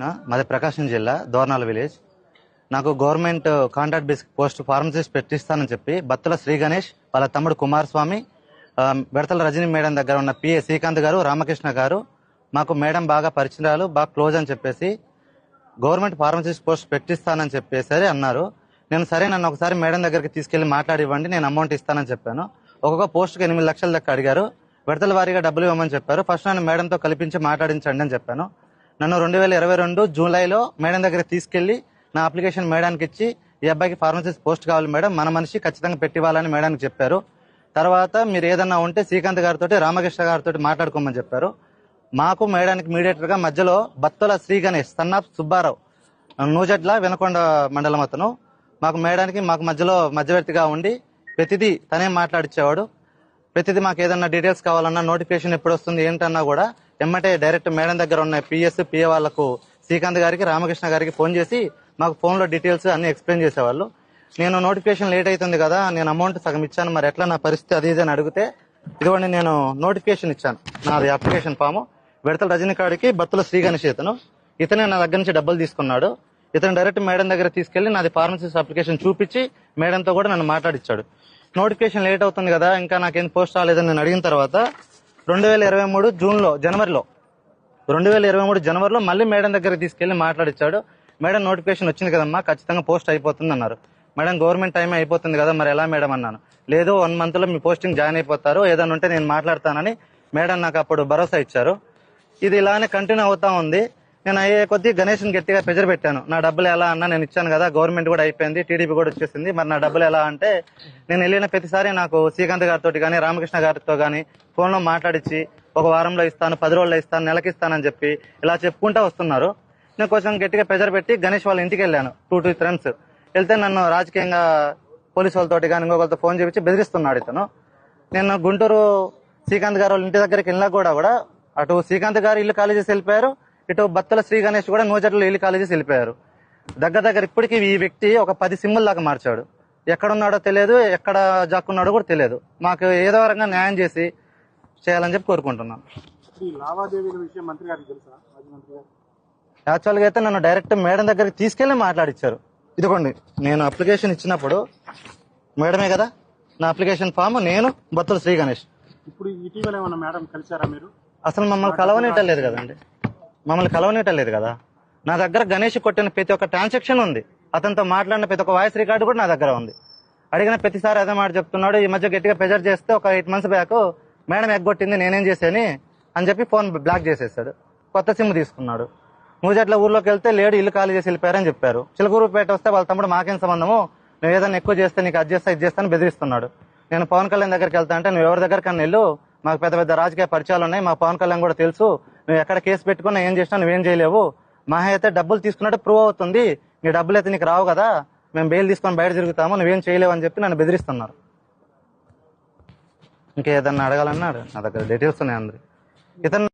మాది ప్రకాశం జిల్లా దోర్నాల విలేజ్. నాకు government contract base post pharmacist పెట్టిస్తానని చెప్పి బత్తుల శ్రీ గణేష్ వాళ్ళ తమ్ముడు కుమారస్వామి um, ఆ, బెడతల రజనీ మేడం దగ్గర ఉన్న పిఏ శ్రీకాంత్ గారు రామకృష్ణ గారు మాకు మేడం బాగా పరిచయాలు బాగా క్లోజ్ అని చెప్పేసి గవర్నమెంట్ ఫార్మసిస్ట్ పోస్ట్ పెట్టిస్తానని చెప్పేసరి అన్నారు. నేను సరే నన్ను ఒకసారి మేడం దగ్గరికి తీసుకెళ్ళి మాట్లాడి ఇవ్వండి నేను అమౌంట్ ఇస్తానని చెప్పాను. ఒక్కొక్క పోస్ట్కి ఎనిమిది లక్షల దాకా అడిగారు. విడతల వారీగా డబ్బులు ఇవ్వమని చెప్పారు. ఫస్ట్ నన్ను మేడంతో కల్పించి మాట్లాడించండి అని చెప్పాను. నన్ను రెండు వేల ఇరవై రెండు జూలైలో మేడం దగ్గర తీసుకెళ్ళి నా అప్లికేషన్ మేడానికి ఇచ్చి ఈ అబ్బాయికి ఫార్మసిస్ట్ పోస్ట్ కావాలి మేడం మన మనిషి ఖచ్చితంగా పెట్టివ్వాలని మేడానికి చెప్పారు. తర్వాత మీరు ఏదన్నా ఉంటే శ్రీకాంత్ గారితో రామకృష్ణ గారితో మాట్లాడుకోమని చెప్పారు. మాకు మేడానికి మీడియేటర్గా మధ్యలో బత్తుల శ్రీ గణేష్ సన్నాప్ సుబ్బారావు నూజడ్ల వినకొండ మండలం అతను. మాకు మేడానికి మాకు మధ్యలో మధ్యవర్తిగా ఉండి ప్రతిదీ తనే మాట్లాడిచ్చేవాడు. ప్రతిదీ మాకు ఏదన్నా డీటెయిల్స్ కావాలన్నా నోటిఫికేషన్ ఎప్పుడు వస్తుంది ఏంటన్నా కూడా ఎమ్మటే డైరెక్ట్ మేడం దగ్గర ఉన్న పిఎస్ పిఏ వాళ్ళకు శ్రీకాంత్ గారికి రామకృష్ణ గారికి ఫోన్ చేసి మాకు ఫోన్లో డీటెయిల్స్ అన్ని ఎక్స్ప్లెయిన్ చేసేవాళ్ళు. నేను నోటిఫికేషన్ లేట్ అవుతుంది కదా నేను అమౌంట్ సగం ఇచ్చాను మరి ఎట్లా నా పరిస్థితి అది ఇది అని అడిగితే ఇదిగోండి నేను నోటిఫికేషన్ ఇచ్చాను. నాది అప్లికేషన్ ఫాము. విడతల రజనీకాడికి బత్తుల శ్రీ గణేష్ ఇతను ఇతనే నా దగ్గర నుంచి డబ్బులు తీసుకున్నాడు. ఇతను డైరెక్ట్ మేడం దగ్గర తీసుకెళ్ళి నాది ఫార్మసిస్ట్ అప్లికేషన్ చూపించి మేడంతో కూడా నన్ను మాట్లాడిచ్చాడు. నోటిఫికేషన్ లేట్ అవుతుంది కదా ఇంకా నాకేం పోస్ట్ రాలేదని నేను అడిగిన తర్వాత రెండు వేల ఇరవై మూడు జూన్లో జనవరిలో. రెండు వేల ఇరవై మూడు జనవరిలో మళ్ళీ మేడం దగ్గరికి తీసుకెళ్ళి మాట్లాడిచ్చాడు. మేడం నోటిఫికేషన్ వచ్చింది కదమ్మా ఖచ్చితంగా పోస్ట్ అయిపోతుంది అన్నారు. మేడం గవర్నమెంట్ టైం అయిపోతుంది కదా మరి ఎలా మేడం అన్నాను. లేదు వన్ మంత్లో మీ పోస్టింగ్ జాయిన్ అయిపోతారు ఏదైనా ఉంటే నేను మాట్లాడతానని మేడం నాకు అప్పుడు భరోసా ఇచ్చారు. ఇది ఇలానే కంటిన్యూ అవుతా ఉంది. నేను అయ్యే కొద్దీ గణేష్ని గట్టిగా ప్రెజర్ పెట్టాను. నా డబ్బులు ఎలా అన్నా నేను ఇచ్చాను కదా గవర్నమెంట్ కూడా అయిపోయింది టీడీపీ కూడా వచ్చేసింది. మరి నా డబ్బులు ఎలా అంటే నేను వెళ్ళిన ప్రతిసారి నాకు శ్రీకాంత్ గారితో కానీ రామకృష్ణ గారితో కానీ ఫోన్లో మాట్లాడించి ఒక వారంలో ఇస్తాను పది రోజుల్లో ఇస్తాను నెలకి ఇస్తానని చెప్పి ఇలా చెప్పుకుంటా వస్తున్నారు. నేను కొంచెం గట్టిగా ప్రెజర్ పెట్టి గణేష్ వాళ్ళ ఇంటికి వెళ్ళాను టూ టూ ఫ్రెండ్స్ వెళ్తే నన్ను రాజకీయంగా పోలీసు వాళ్ళతోటి కానీ ఇంకొకరితో ఫోన్ చేపించి బెదిరిస్తున్నాడు ఇతను. నేను గుంటూరు శ్రీకాంత్ గారు వాళ్ళ ఇంటి దగ్గరికి వెళ్ళినా కూడా కూడా అటు శ్రీకాంత్ గారు ఇల్లు ఖాళీ చేసి వెళ్ళిపోయారు ఇటు బత్తల శ్రీ గణేష్ కూడా నూజట్లో ఇల్లు ఖాళీ చేసి వెళ్ళిపోయారు. దగ్గర దగ్గర ఇప్పటికీ ఈ వ్యక్తి ఒక పది సిమ్ముల దాకా మార్చాడు. ఎక్కడున్నాడో తెలియదు ఎక్కడ జాక్కున్నాడో కూడా తెలియదు. మాకు ఏదో రకంగా న్యాయం చేసి చేయాలని చెప్పి గారు యాక్చువల్గా అయితే నన్ను డైరెక్ట్ మేడం దగ్గరికి తీసుకెళ్ళి మాట్లాడిచ్చారు. ఇదిగోండి నేను అప్లికేషన్ ఇచ్చినప్పుడు మేడమే కదా నా అప్లికేషన్ ఫామ్ నేను బత్తుల శ్రీ గణేష్. ఇప్పుడు ఇటీవల ఏమన్నా మేడం కలిసారా మీరు? అసలు మమ్మల్ని కలవనీయటం లేదు కదండి. మమ్మల్ని కలవనీయటం లేదు కదా. నా దగ్గర గణేష్ కొట్టిన ప్రతి ఒక్క ట్రాన్సాక్షన్ ఉంది. అతనితో మాట్లాడిన ప్రతి ఒక్క వాయిస్ రికార్డు కూడా నా దగ్గర ఉంది. అడిగిన ప్రతిసారి అదే మాట చెప్తున్నాడు ఈ మధ్య గట్టిగా ప్రెజర్ చేస్తే ఒక ఎయిట్ మంత్స్ బ్యాక్ మేడం ఎగ్గొట్టింది నేనేం చేశాని అని చెప్పి ఫోన్ బ్లాక్ చేసేసాడు. కొత్త సిమ్ తీసుకున్నాడు. మూజట్ల ఊర్లోకి వెళ్తే లేడు ఇల్లు ఖాళీ చేసి వెళ్ళిపోయారని చెప్పారు. చిలకూరుపేట వస్తే వాళ్ళ తమ్ముడు మాకేం సంబంధము నువ్వు ఏదైనా ఎక్కువ చేస్తే నీకు అది చేస్తా ఇది చేస్తాను బెదిరిస్తున్నాడు. నేను పవన్ కళ్యాణ్ దగ్గరికి వెళ్తా అంటే నువ్వు ఎవరి దగ్గరకన్నా వెళ్ళు మాకు పెద్ద పెద్ద రాజకీయ పరిచయాలు ఉన్నాయి మా పవన్ కళ్యాణ్ కూడా తెలుసు నువ్వు ఎక్కడ కేసు పెట్టుకున్నా ఏం చేసినా నువ్వేం చేయలేవు. మహా అయితే డబ్బులు తీసుకున్నట్టు ప్రూవ్ అవుతుంది. నీ డబ్బులు అయితే నీకు రావు కదా. మేము బెయిల్ తీసుకొని బయట తిరుగుతాము. నువ్వేం చేయలేవు అని చెప్పి నన్ను బెదిరిస్తున్నారు. ఇంకేదన్నా అడగాలన్నాడు? నా దగ్గర డీటెయిల్స్ ఉన్నాయి అందరి. ఇతను